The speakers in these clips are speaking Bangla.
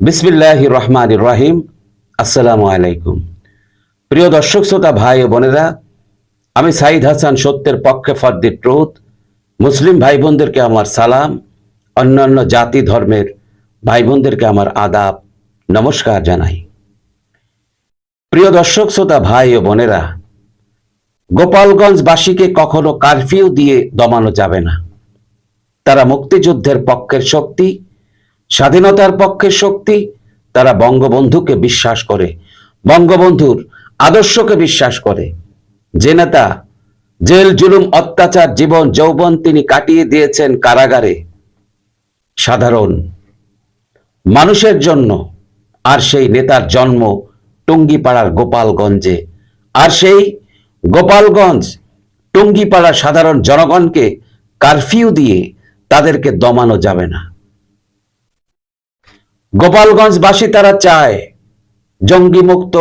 বিসমিল্লাহ রহমান রাহিম আসসালামু আলাইকুম প্রিয় দর্শক, শ্রোতা, ভাই ও বোনেরা, আমি সাইদ হাসান সত্যের পক্ষে ফর দি ট্রুথ মুসলিম ভাই বোনদেরকে আমার সালাম, অন্যান্য জাতি ধর্মের ভাই বোনদেরকে আমার আদাব, নমস্কার জানাই। প্রিয় দর্শক, শ্রোতা, ভাই ও বোনেরা, গোপালগঞ্জবাসীকে কখনো কারফিউ দিয়ে দমানো যাবে না। তারা মুক্তিযুদ্ধের পক্ষের শক্তি স্বাধীনতার পক্ষের শক্তি, তারা বঙ্গবন্ধুকে বিশ্বাস করে। বঙ্গবন্ধুর আদর্শকে বিশ্বাস করে। যে নেতা জেল জুলুম অত্যাচার জীবন যৌবন তিনি কাটিয়ে দিয়েছেন কারাগারে, সাধারণ মানুষের জন্য। আর সেই নেতার জন্ম টুঙ্গিপাড়ার গোপালগঞ্জে। আর সেই গোপালগঞ্জ টুঙ্গিপাড়ার সাধারণ জনগণকে কারফিউ দিয়ে তাদেরকে দমানো যাবে না। গোপালগঞ্জবাসী তারা চায় জঙ্গি মুক্ত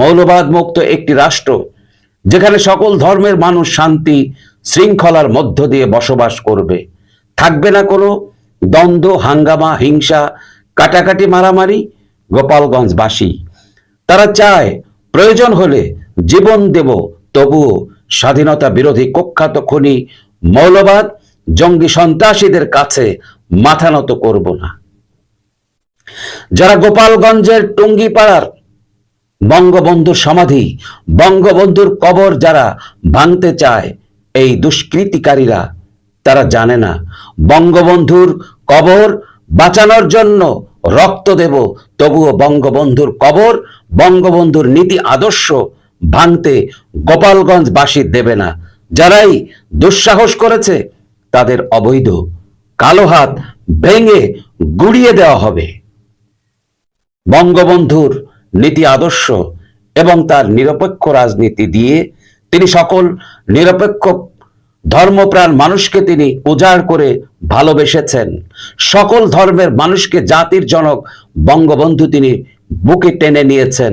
মৌলবাদ মুক্ত একটি রাষ্ট্র, যেখানে সকল ধর্মের মানুষ শান্তি শৃঙ্খলার মধ্য দিয়ে বসবাস করবে। থাকবে না কোনো দ্বন্দ্ব, হাঙ্গামা, হিংসা, কাটাকাটি, মারামারি গোপালগঞ্জবাসী। তারা চায় প্রয়োজন হলে জীবন দেব, তবুও স্বাধীনতা বিরোধী কুখ্যাত খনি মৌলবাদ জঙ্গি সন্ত্রাসীদের কাছে মাথা নত করব না। যারা গোপালগঞ্জের টুঙ্গিপাড়ার বঙ্গবন্ধুর সমাধি, বঙ্গবন্ধুর কবর যারা ভাঙতে চায়, এই দুষ্কৃতিকারীরা, তারা জানে না। বঙ্গবন্ধুর কবর বাঁচানোর জন্য রক্ত দেব, তবুও বঙ্গবন্ধুর কবর, বঙ্গবন্ধুর নীতি আদর্শ ভাঙতে গোপালগঞ্জ গোপালগঞ্জবাসী দেবে না। যারাই দুঃসাহস করেছে, তাদের অবৈধ কালো হাত ভেঙে গুড়িয়ে দেওয়া হবে। বঙ্গবন্ধুর নীতি আদর্শ এবং তার নিরপেক্ষ রাজনীতি দিয়ে তিনি সকল নিরপেক্ষ ধর্মপ্রাণ মানুষকে তিনি উজাড় করে ভালোবেসেছেন। সকল ধর্মের মানুষকে জাতির জনক বঙ্গবন্ধু তিনি বুকে টেনে নিয়েছেন।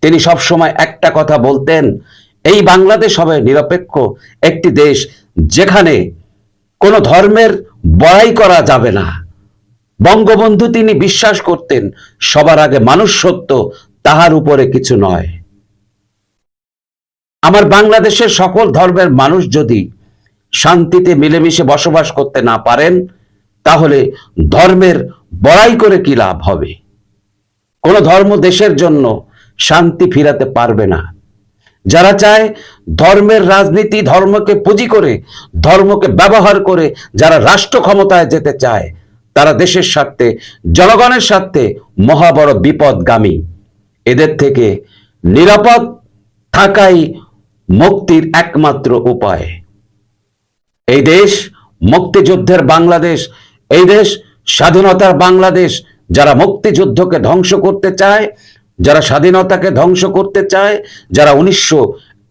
তিনি সবসময় একটা কথা বলতেন, এই বাংলাদেশ হবে নিরপেক্ষ একটি দেশ যেখানে কোনো ধর্মের বড়াই করা যাবে না। বঙ্গবন্ধু তিনি বিশ্বাস করতেন, সবার আগে মানুষ সত্য, তাহার উপরে কিছু নয়। আমার বাংলাদেশের সকল ধর্মের মানুষ যদি শান্তিতে মিলেমিশে বসবাস করতে না পারেন, তাহলে ধর্মের বড়াই করে কি লাভ হবে? কোন ধর্ম দেশের জন্য শান্তি ফিরাতে পারবে না। যারা চায় ধর্মের রাজনীতি ধর্মকে পুঁজি করে, ধর্মকে ব্যবহার করে, যারা রাষ্ট্র ক্ষমতায় যেতে চায় তারা দেশের স্বার্থে, জনগণের স্বার্থে মহা বড় বিপদগামী। এদের থেকে নিরাপদ থাকাই মুক্তির একমাত্র উপায়। এই দেশ মুক্তিযুদ্ধের বাংলাদেশ, এই দেশ স্বাধীনতার বাংলাদেশ, যারা মুক্তিযুদ্ধকে ধ্বংস করতে চায়, যারা স্বাধীনতাকে ধ্বংস করতে চায়, যারা উনিশশো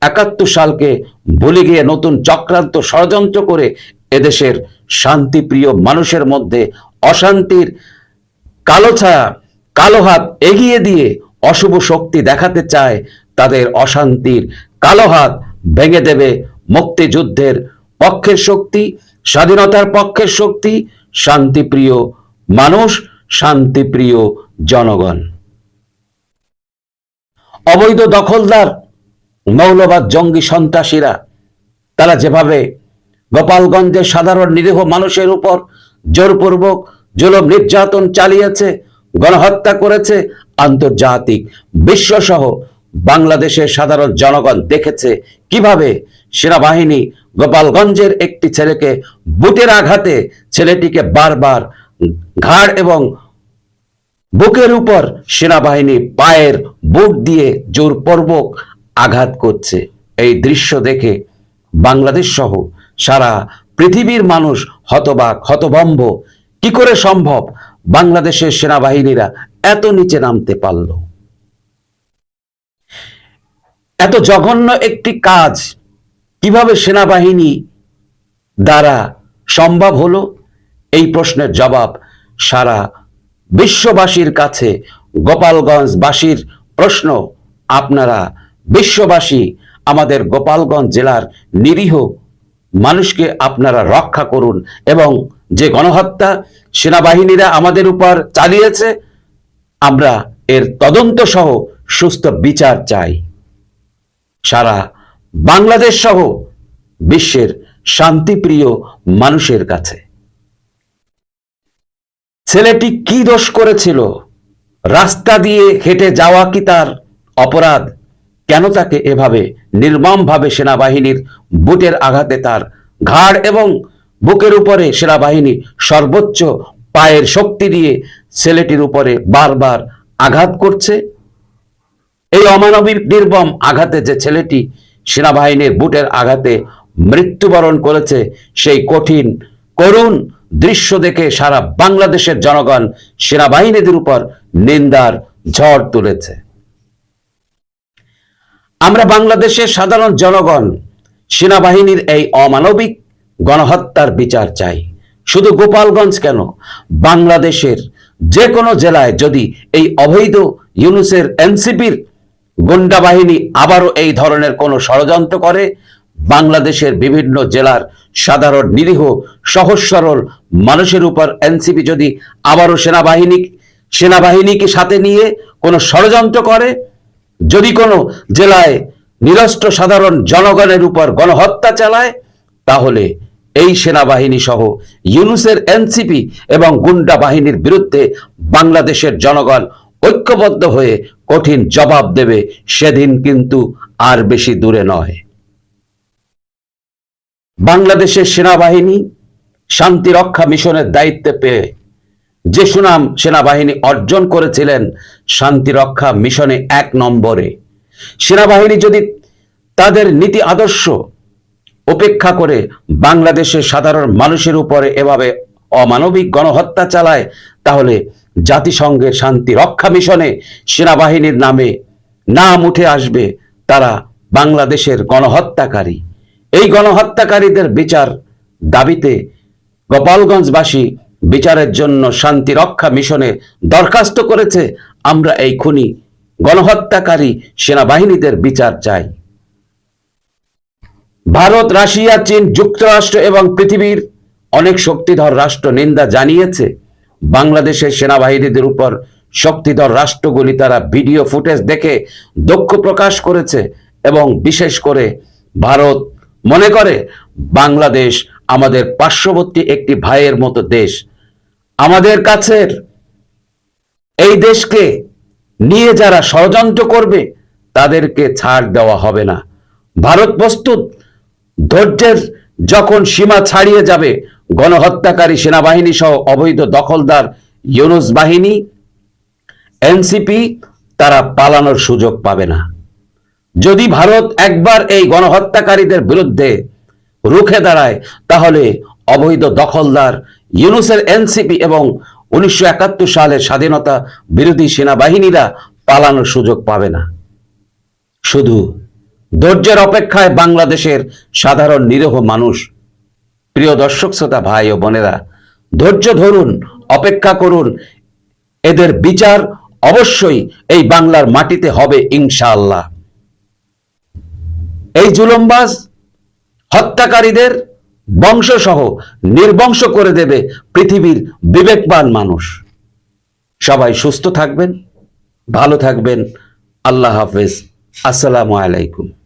একাত্তর সালকে ভুলে গিয়ে নতুন চক্রান্ত ষড়যন্ত্র করে এদেশের শান্তিপ্রিয় মানুষের মধ্যে অশান্তির কালো ছায়া, কালো হাত এগিয়ে দিয়ে অশুভ শক্তি দেখাতে চায় তাদের অশান্তির কালো হাত ভেঙে দেবে মুক্তিযুদ্ধের পক্ষের শক্তি, স্বাধীনতার পক্ষের শক্তি, শান্তিপ্রিয় মানুষ, শান্তিপ্রিয় জনগণ। অবৈধ দখলদার, মৌলবাদ জঙ্গি সন্ত্রাসীরা, তারা যেভাবে গোপালগঞ্জের সাধারণ নিরীহ মানুষের উপর জোরপূর্বক জুলুম নির্যাতন চালিয়েছে, গণহত্যা করেছে, আন্তর্জাতিক বিশ্বসহ বাংলাদেশের সাধারণ জনগণ দেখেছে কীভাবে সেনাবাহিনী গোপালগঞ্জের একটি ছেলেকে বুটের আঘাতে ছেলেটিকে বারবার ঘাড় এবং বুকের উপর সেনাবাহিনী পায়ের বুক দিয়ে জোরপূর্বক আঘাত করছে। এই দৃশ্য দেখে বাংলাদেশ সহ সারা পৃথিবীর মানুষ হতবাক, হতভম্ব। কি করে সম্ভব? বাংলাদেশের সেনাবাহিনীরা এত নিচে নামতে পারল। এত জঘন্য একটি কাজ কীভাবে সেনাবাহিনী দ্বারা সম্ভব হলো? এই প্রশ্নের জবাব সারা বিশ্ববাসীর কাছে গোপালগঞ্জবাসীর প্রশ্ন। আপনারা বিশ্ববাসী আমাদের গোপালগঞ্জ জেলার নিরীহ মানুষকে আপনারা রক্ষা করুন এবং যে গণহত্যা সেনাবাহিনীরা আমাদের উপর চালিয়েছে, আমরা এর তদন্ত সহ সুস্থ বিচার চাই। সারা বাংলাদেশ সহ বিশ্বের শান্তিপ্রিয় মানুষের কাছে। ছেলেটি কি দোষ করেছিল? রাস্তা দিয়ে হেঁটে যাওয়া কি তার অপরাধ? কেন তাকে এভাবে নির্মমভাবে সেনাবাহিনীর বুটের আঘাতে তার ঘাড় এবং বুকের উপরে সেনাবাহিনী সর্বোচ্চ পায়ের শক্তি দিয়ে ছেলেটির উপরে বারবার আঘাত করছে। এই অমানবিক নির্মম আঘাতে যে ছেলেটি সেনাবাহিনীর বুটের আঘাতে মৃত্যুবরণ করেছে, সেই কঠিন, করুণ দৃশ্য দেখে সারা বাংলাদেশের জনগণ সেনাবাহিনীদের উপর নিন্দার ঝড় তুলেছে। আমরা বাংলাদেশের সাধারণ জনগণ, সেনাবাহিনীর এই অমানবিক গণহত্যার বিচার চাই। শুধু গোপালগঞ্জ কেন? বাংলাদেশের যে কোনো জেলায় যদি এই অবৈধ ইউনুসের এনসিপির গুন্ডা বাহিনী আবারও এই ধরনের কোনো ষড়যন্ত্র করে, বাংলাদেশের বিভিন্ন জেলার সাধারণ নিরীহ, সহজ সরল মানুষের উপর এনসিপি যদি আবারও সেনাবাহিনী, সেনাবাহিনীকে সাথে নিয়ে কোনো ষড়যন্ত্র করে যদি কোনো জেলায় নিরস্ত্র সাধারণ জনগণের উপর গণহত্যা চালায়, তাহলে এই সেনাবাহিনী সহ ইউনুসের এনসিপি এবং গুন্ডা বাহিনীর বিরুদ্ধে বাংলাদেশের জনগণ ঐক্যবদ্ধ হয়ে কঠিন জবাব দেবে সেদিন কিন্তু আর বেশি দূরে নয়। বাংলাদেশের সেনাবাহিনী শান্তি রক্ষা মিশনের দায়িত্বে পেয়ে যে সুনাম সেনাবাহিনী অর্জন করেছিলেন শান্তি রক্ষা মিশনে এক নম্বরে। সেনাবাহিনী যদি তাদের নীতি আদর্শ উপেক্ষা করে বাংলাদেশের সাধারণ মানুষের উপরে এভাবে অমানবিক গণহত্যা চালায়, তাহলে জাতিসংঘের শান্তি রক্ষা মিশনে সেনাবাহিনীর নামে নাম উঠে আসবে তারা বাংলাদেশের গণহত্যাকারী। এই গণহত্যাকারীদের বিচার দাবিতে গোপালগঞ্জবাসী বিচারের জন্য শান্তি রক্ষা মিশনে দরখাস্ত করেছে, আমরা এই খুনি। গণহত্যাকারী সেনাবাহিনীদের বিচার চাই। ভারত, রাশিয়া, চীন যুক্তরাষ্ট্র এবং পৃথিবীর অনেক শক্তিধর রাষ্ট্র নিন্দা জানিয়েছে। বাংলাদেশের সেনাবাহিনীদের উপর শক্তিধর রাষ্ট্রগুলি তারা ভিডিও ফুটেজ দেখে দক্ষ প্রকাশ করেছে এবং বিশেষ করে ভারত মনে করে, বাংলাদেশ আমাদের পার্শ্ববর্তী একটি ভাইয়ের মতো দেশ। আমাদের কাছের এই দেশকে নিয়ে যারা ষড়যন্ত্র করবে, তাদেরকে ছাড় দেওয়া হবে না। ভারত প্রস্তুত। ধৈর্যের যখন সীমা ছাড়িয়ে যাবে, গণহত্যাকারী সেনাবাহিনী সহ অবৈধ দখলদার ইউনুস বাহিনী, এনসিপি তারা পালানোর সুযোগ পাবে না। যদি ভারত একবার এই গণহত্যাকারীদের বিরুদ্ধে রুখে দাঁড়ায়, তাহলে অবৈধ দখলদার ইউনুসের এনসিপি এবং উনিশশো একাত্তর সালের স্বাধীনতা বিরোধী সেনাবাহিনীরা পালানোর সুযোগ পাবে না। শুধু ধৈর্যের অপেক্ষায় বাংলাদেশের সাধারণ নিরীহ মানুষ। প্রিয় দর্শক, শ্রোতা, ভাই ও বোনেরা, ধৈর্য ধরুন, অপেক্ষা করুন, এদের বিচার অবশ্যই এই বাংলার মাটিতে হবে ইনশাআল্লাহ। এই জুলমবাজ, হত্যাকারীদের বংশসহ নির্বংশ করে দেবে পৃথিবীর বিবেকবান মানুষ। সবাই সুস্থ থাকবেন, ভালো থাকবেন। আল্লাহ হাফেজ। আসসালামু আলাইকুম।